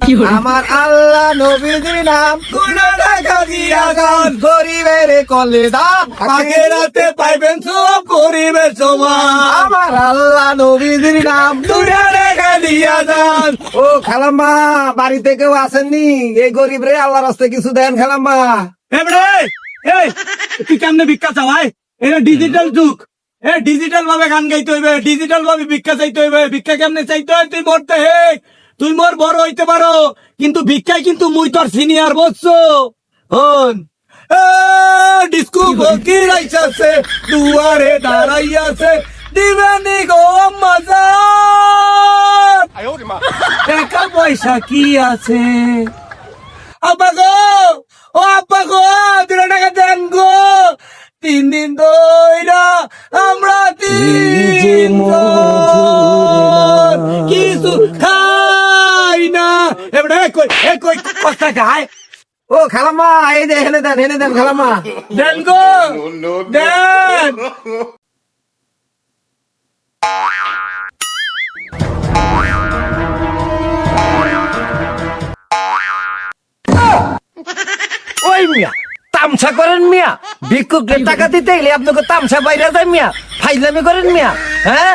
আমার আল্লাহ নবীজির নাম। কোন টাকা দিয়া যান গরিবের কলে দাম। আখেরাতে পাইবেন সব গরিবের সমান আমার আল্লাহ নবীজির নাম। দুনিয়া দেখা দিয়া যান ও খালাম্মা বাড়িতে কেউ আসেননি? এই গরিব রে আল্লাহ রাস্তায় কিছু দেন খালাম্মা। এবারে এই তুই কেমনে ভিক্ষা চাওয়াই এটা ডিজিটাল যুগ। এ ডিজিটাল ভাবে গান গাইতে হইবে ডিজিটাল ভাবে ভিক্ষা চাইতে হইবে। ভিক্ষা কেমনে চাইতে হয়? তুই মরতে হে তুই মোর বড় হইতে পারো কিন্তু ভিক্ষায় কিন্তু মুই তোর সিনিয়র বসছো হন। ডিস্কো বকি আইসাছে দুয়ারে দাঁড়াইয়াছে দিবেনি গো মজা টাকা পয়সা কি আছে? আব্বা এ কই এ কই কষ্টা খায় ও খালাম্মা এই যে হেনে দেন হেনে দেন খালাম্মা দেন গো দেন। ওই মিয়া তামসা করেন মিয়া। ভিক্ষুককে টাকা দিতে এলে আপনাকে তামসা বাইরে যায় মিয়া। ফাইজলামি করেন মিয়া হ্যাঁ?